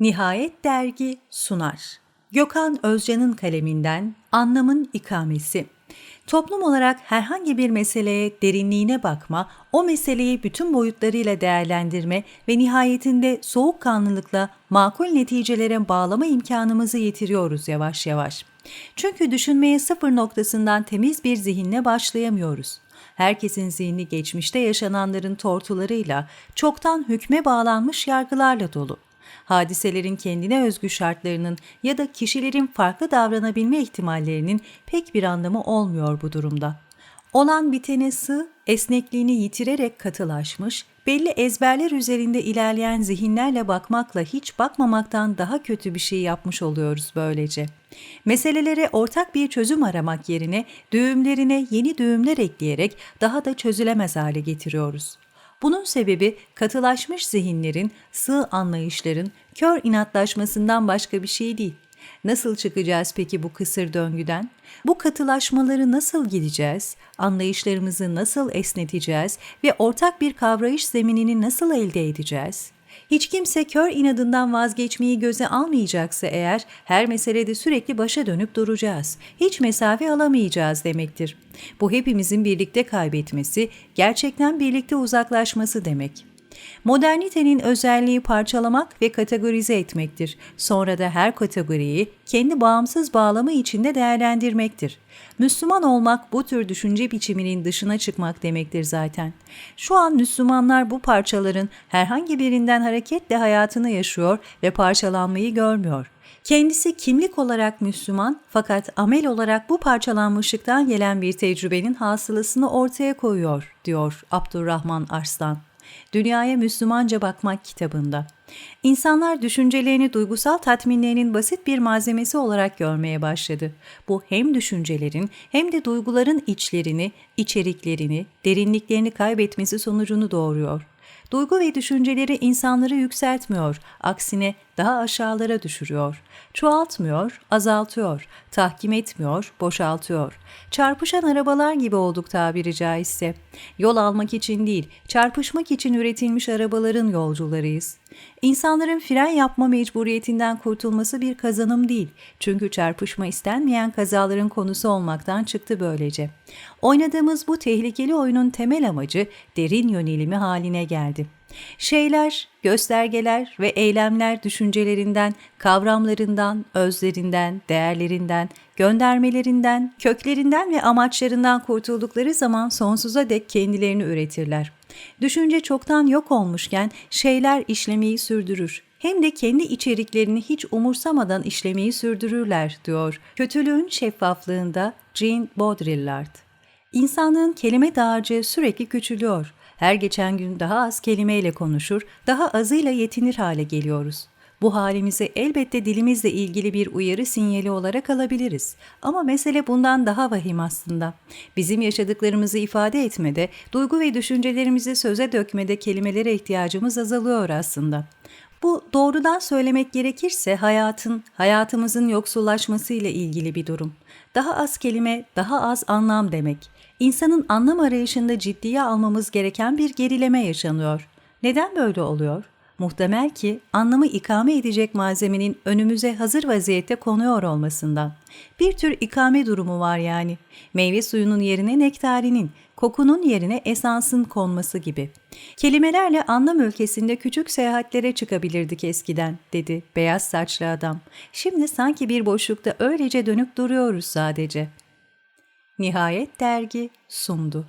Nihayet Dergi sunar. Gökhan Özcan'ın kaleminden Anlamın İkamesi. Toplum olarak herhangi bir meseleye derinliğine bakma, o meseleyi bütün boyutlarıyla değerlendirme ve nihayetinde soğukkanlılıkla makul neticelere bağlama imkanımızı yitiriyoruz yavaş yavaş. Çünkü düşünmeye sıfır noktasından temiz bir zihinle başlayamıyoruz. Herkesin zihni geçmişte yaşananların tortularıyla, çoktan hükme bağlanmış yargılarla dolu hadiselerin kendine özgü şartlarının ya da kişilerin farklı davranabilme ihtimallerinin pek bir anlamı olmuyor bu durumda. Olan bitene sığ, esnekliğini yitirerek katılaşmış, belli ezberler üzerinde ilerleyen zihinlerle bakmakla hiç bakmamaktan daha kötü bir şey yapmış oluyoruz böylece. Meselelere ortak bir çözüm aramak yerine düğümlerine yeni düğümler ekleyerek daha da çözülemez hale getiriyoruz. Bunun sebebi katılaşmış zihinlerin, sığ anlayışların kör inatlaşmasından başka bir şey değil. Nasıl çıkacağız peki bu kısır döngüden? Bu katılaşmaları nasıl gideceğiz? Anlayışlarımızı nasıl esneteceğiz ve ortak bir kavrayış zeminini nasıl elde edeceğiz? Hiç kimse kör inadından vazgeçmeyi göze almayacaksa eğer her meselede sürekli başa dönüp duracağız. Hiç mesafe alamayacağız demektir. Bu hepimizin birlikte kaybetmesi, gerçekten birlikte uzaklaşması demek. Modernitenin özelliği parçalamak ve kategorize etmektir. Sonra da her kategoriyi kendi bağımsız bağlamı içinde değerlendirmektir. Müslüman olmak bu tür düşünce biçiminin dışına çıkmak demektir zaten. Şu an Müslümanlar bu parçaların herhangi birinden hareketle hayatını yaşıyor ve parçalanmayı görmüyor. Kendisi kimlik olarak Müslüman fakat amel olarak bu parçalanmışlıktan gelen bir tecrübenin hasılasını ortaya koyuyor, diyor Abdurrahman Arslan. Dünyaya Müslümanca Bakmak kitabında. İnsanlar düşüncelerini duygusal tatminlerinin basit bir malzemesi olarak görmeye başladı. Bu hem düşüncelerin hem de duyguların içlerini, içeriklerini, derinliklerini kaybetmesi sonucunu doğuruyor. Duygu ve düşünceleri insanları yükseltmiyor, aksine daha aşağılara düşürüyor. Çoğaltmıyor, azaltıyor, tahkim etmiyor, boşaltıyor. Çarpışan arabalar gibi olduk tabiri caizse. Yol almak için değil, çarpışmak için üretilmiş arabaların yolcularıyız. İnsanların fren yapma mecburiyetinden kurtulması bir kazanım değil. Çünkü çarpışma istenmeyen kazaların konusu olmaktan çıktı böylece. Oynadığımız bu tehlikeli oyunun temel amacı derin yönelimi haline geldi. Şeyler, göstergeler ve eylemler düşüncelerinden, kavramlarından, özlerinden, değerlerinden, göndermelerinden, köklerinden ve amaçlarından kurtuldukları zaman sonsuza dek kendilerini üretirler. Düşünce çoktan yok olmuşken şeyler işlemeyi sürdürür. Hem de kendi içeriklerini hiç umursamadan işlemeyi sürdürürler, diyor. Kötülüğün şeffaflığında Jean Baudrillard. İnsanlığın kelime dağarcığı sürekli küçülüyor. Her geçen gün daha az kelimeyle konuşur, daha azıyla yetinir hale geliyoruz. Bu halimizi elbette dilimizle ilgili bir uyarı sinyali olarak alabiliriz. Ama mesele bundan daha vahim aslında. Bizim yaşadıklarımızı ifade etmede, duygu ve düşüncelerimizi söze dökmede kelimelere ihtiyacımız azalıyor aslında. Bu doğrudan söylemek gerekirse hayatın, hayatımızın yoksullaşması ile ilgili bir durum. Daha az kelime, daha az anlam demek. İnsanın anlam arayışında ciddiye almamız gereken bir gerileme yaşanıyor. Neden böyle oluyor? Muhtemel ki anlamı ikame edecek malzemenin önümüze hazır vaziyette konuyor olmasından. Bir tür ikame durumu var yani. Meyve suyunun yerine nektarinin, kokunun yerine esansın konması gibi. Kelimelerle anlam ülkesinde küçük seyahatlere çıkabilirdik eskiden, dedi beyaz saçlı adam. Şimdi sanki bir boşlukta öylece dönüp duruyoruz sadece. Nihayet dergi sundu.